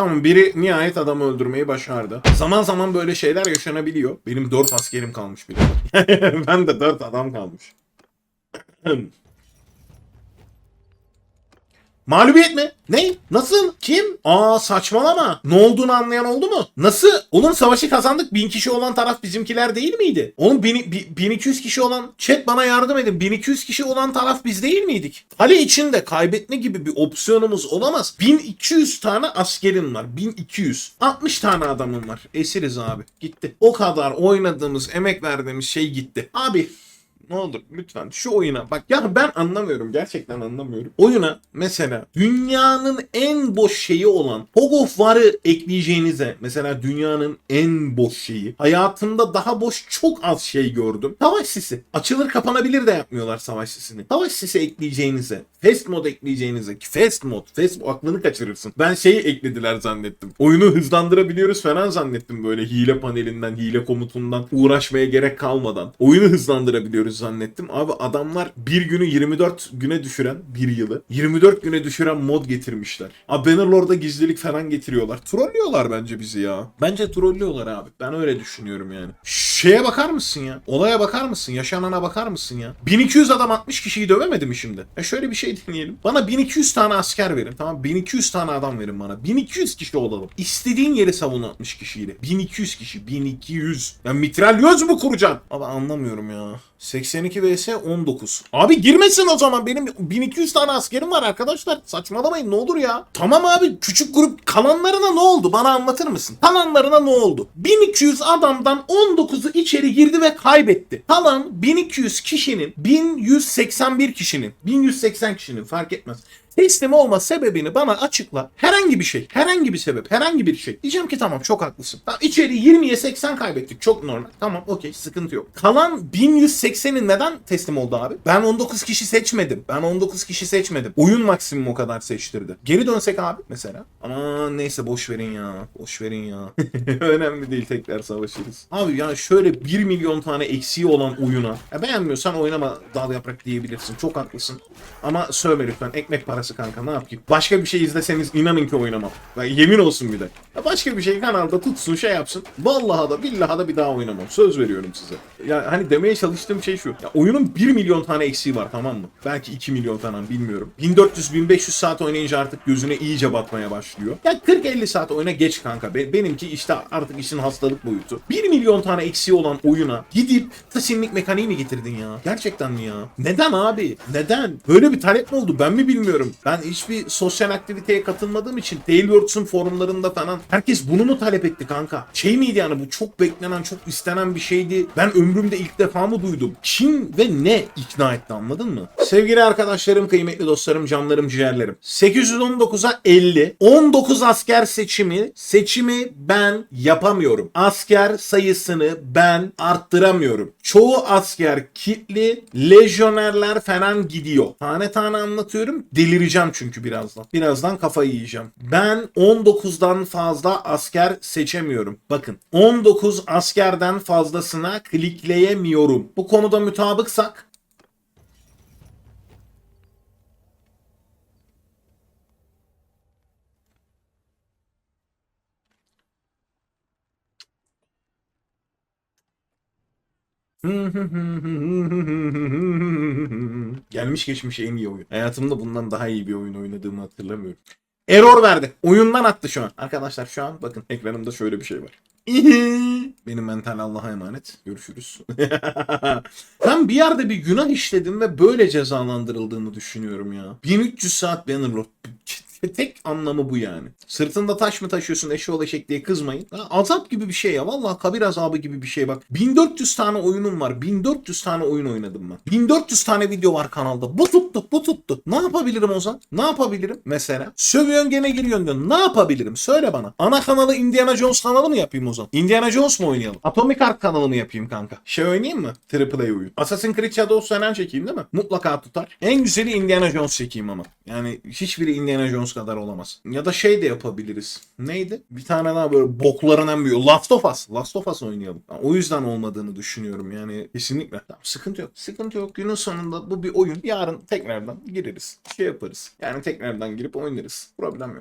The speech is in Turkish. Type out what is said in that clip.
Tamam biri nihayet adamı öldürmeyi başardı. Zaman zaman böyle şeyler yaşanabiliyor. Benim 4 askerim kalmış bile. ben de 4 adam kalmış. Mağlubiyet mi? Ne? Nasıl? Kim? Aa saçmalama. Ne olduğunu anlayan oldu mu? Nasıl? Oğlum savaşı kazandık. 1000 kişi olan taraf bizimkiler değil miydi? Oğlum bin- bi- 1200 kişi olan... Chat bana yardım edin. 1200 kişi olan taraf biz değil miydik? Kale içinde kaybetme gibi bir opsiyonumuz olamaz. 1200 tane askerim var. 1200. 60 tane adamım var. Esiriz abi. Gitti. O kadar oynadığımız, emek verdiğimiz şey gitti. Abi ne olur lütfen şu oyuna bak ya ben anlamıyorum gerçekten anlamıyorum. Oyuna mesela dünyanın en boş şeyi olan Fog of War'ı ekleyeceğinize mesela dünyanın en boş şeyi hayatımda daha boş çok az şey gördüm. Savaş sisi. Açılır kapanabilir de yapmıyorlar savaş sisini. Savaş sisi ekleyeceğinize Fast mod ekleyeceğinize ki fast mod, fast aklını kaçırırsın. Ben şeyi eklediler zannettim. Oyunu hızlandırabiliyoruz falan zannettim böyle hile panelinden, hile komutundan uğraşmaya gerek kalmadan. Oyunu hızlandırabiliyoruz zannettim. Abi adamlar bir günü 24 güne düşüren bir yılı 24 güne düşüren mod getirmişler. Abi Bannerlord'a gizlilik falan getiriyorlar. Trollüyorlar bence bizi ya. Bence trollüyorlar abi. Ben öyle düşünüyorum yani. Şeye bakar mısın ya? Olaya bakar mısın? Yaşanana bakar mısın ya? 1200 adam 60 kişiyi dövemedi mi şimdi? E şöyle bir şey deneyelim. Bana 1200 tane asker verin. Tamam 1200 tane adam verin bana. 1200 kişi olalım. İstediğin yeri savun 60 kişiyle. 1200 kişi. 1200. Ya mitralyöz mü kuracaksın? Abi anlamıyorum ya. 82 vs 19. Abi girmesin o zaman. Benim 1200 tane askerim var arkadaşlar. Saçmalamayın ne olur ya. Tamam abi küçük grup kalanlarına ne oldu? Bana anlatır mısın? Kalanlarına ne oldu? 1200 adamdan 19'u içeri girdi ve kaybetti. Kalan 1200 kişinin 1181 kişinin 1180 kişinin fark etmez. Teslim olma sebebini bana açıkla. Herhangi bir şey. Herhangi bir sebep. Herhangi bir şey. Diyeceğim ki tamam çok haklısın. Tamam, içeri 20'ye 80 kaybettik. Çok normal. Tamam okey sıkıntı yok. Kalan 1180'in neden teslim oldu abi? Ben 19 kişi seçmedim. Ben 19 kişi seçmedim. Oyun maksimum o kadar seçtirdi. Geri dönsek abi mesela. Ama neyse boş verin ya. Boş verin ya. Önemli değil tekrar savaşırız. Abi yani şöyle 1 milyon tane eksiği olan oyuna. Ya beğenmiyorsan oynama dal yaprak diyebilirsin. Çok haklısın. Ama sövme lütfen. Ekmek parası kanka ne yapayım. Başka bir şey izleseniz inanın ki oynamam. Ya yemin olsun bir de. Başka bir şey kanalda tutsun şey yapsın. Vallahi da billahi da bir daha oynamam. Söz veriyorum size. Ya hani demeye çalıştığım şey şu. Ya oyunun 1 milyon tane eksiği var tamam mı? Belki 2 milyon falan bilmiyorum. 1400-1500 saat oynayınca artık gözüne iyice batmaya başlıyor. Ya 40-50 saat oyuna geç kanka. Be- benimki işte artık işin hastalık boyutu. 1 milyon tane eksiği olan oyuna gidip tasimlik mekaniği mi getirdin ya? Gerçekten mi ya? Neden abi? Neden? Böyle bir talep mi oldu? Ben mi bilmiyorum. Ben hiçbir sosyal aktiviteye katılmadığım için Tailwords'un forumlarında falan herkes bunu mu talep etti kanka? Şey miydi yani bu çok beklenen, çok istenen bir şeydi. Ben ömrümde ilk defa mı duydum? Kim ve ne ikna etti anladın mı? Sevgili arkadaşlarım, kıymetli dostlarım, canlarım, ciğerlerim. 819'a 50. 19 asker seçimi. Seçimi ben yapamıyorum. Asker sayısını ben arttıramıyorum. Çoğu asker kitli, lejyonerler falan gidiyor. Tane tane anlatıyorum. Delireceğim çünkü birazdan. Birazdan kafayı yiyeceğim. Ben 19'dan fazla asker seçemiyorum. Bakın 19 askerden fazlasına klikleyemiyorum. Bu konuda mutabıksak Gelmiş geçmiş en iyi oyun. Hayatımda bundan daha iyi bir oyun oynadığımı hatırlamıyorum. Error verdi. Oyundan attı şu an. Arkadaşlar şu an bakın ekranımda şöyle bir şey var. Benim mental Allah'a emanet. Görüşürüz. ben bir yerde bir günah işledim ve böyle cezalandırıldığını düşünüyorum ya. 1300 saat Bannerlord. Tek anlamı bu yani. Sırtında taş mı taşıyorsun eşeğoğlu eşek diye kızmayın. Ha, azap gibi bir şey ya. Vallahi kabir azabı gibi bir şey bak. 1400 tane oyunum var. 1400 tane oyun oynadım ben. 1400 tane video var kanalda. Bu tuttu bu tuttu. Ne yapabilirim Ozan? Ne yapabilirim? Mesela. Sövüyorsun gene giriyorsun diyorsun. Ne yapabilirim? Söyle bana. Ana kanalı Indiana Jones kanalı mı yapayım Ozan? Indiana Jones mu oynayalım? Atomic Heart kanalı mı yapayım kanka? Şey oynayayım mı? Triple A oyun. Assassin's Creed Shadows falan çekeyim değil mi? Mutlaka tutar. En güzeli Indiana Jones çekeyim ama. Yani hiçbiri Indiana Jones kadar olamaz. Ya da şey de yapabiliriz. Neydi? Bir tane daha böyle bokların en büyüğü. Last of Us. Last of Us oynayalım. Yani o yüzden olmadığını düşünüyorum yani kesinlikle. Tamam, sıkıntı yok. Sıkıntı yok. Günün sonunda bu bir oyun. Yarın tekrardan gireriz. Şey yaparız. Yani tekrardan girip oynarız. Problem yok.